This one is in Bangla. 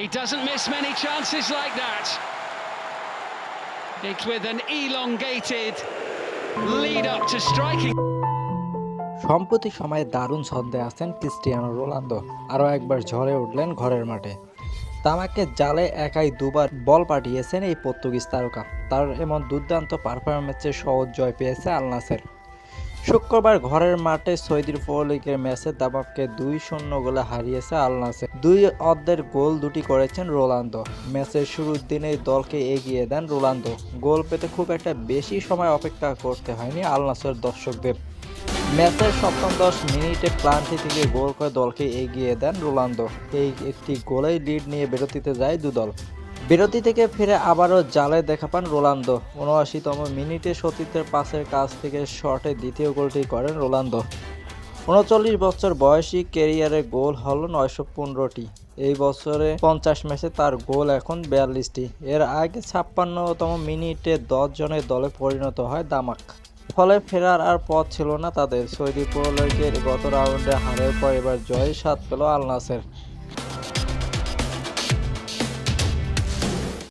He doesn't miss many chances like that. It's with an elongated lead up to striking. সম্প্রতি সময়ে দারুণ ছন্দে আছেন ক্রিস্টিয়ানো রোনালদো আরও একবার ঝরে উঠলেন ঘরের মাঠে তামাকে জালে একাই দুবার বল পাঠিয়েছেন এই পর্তুগিজ তারকা তার এমন দুর্দান্ত পারফরমেন্সে সহজ জয় পেয়েছে আল নাসের শুক্রবার ঘরের মাঠে সৌদির প্রো ম্যাচে দাবাবকে দুই শূন্য গোলে হারিয়েছে আল নাসের। দুই অর্ধের গোল দুটি করেছেন রোনালদো। ম্যাচের শুরুর দিনেই দলকে এগিয়ে দেন রোনালদো। গোল পেতে খুব একটা বেশি সময় অপেক্ষা করতে হয়নি আল নাসের দর্শকদের। ম্যাচের সপ্তম দশ মিনিটে প্লান্টি থেকে গোল করে দলকে এগিয়ে দেন রোনালদো। এই একটি গোলেই লিড নিয়ে বিরতিতে যায় দুদল। বিরতি থেকে ফিরে আবারও জালে দেখা পান রোনালদো। উনআশিতম মিনিটে সতীর্থের পাসের কাছ থেকে শটে দ্বিতীয় গোলটি করেন রোনালদো। উনচল্লিশ বছর বয়সী ক্যারিয়ারে গোল হলো নয়শো পনেরোটি। এই বছরে পঞ্চাশ ম্যাচে তার গোল এখন বিয়াল্লিশটি। এর আগে ছাপ্পান্নতম মিনিটে দশ জনের দলে পরিণত হয় দামাক। ফলে ফেরার আর পথ ছিল না তাদের। সৌদি প্রো গত রাউন্ডে হারের পর এবার জয়ের স্বাদ পেল আল নাসের।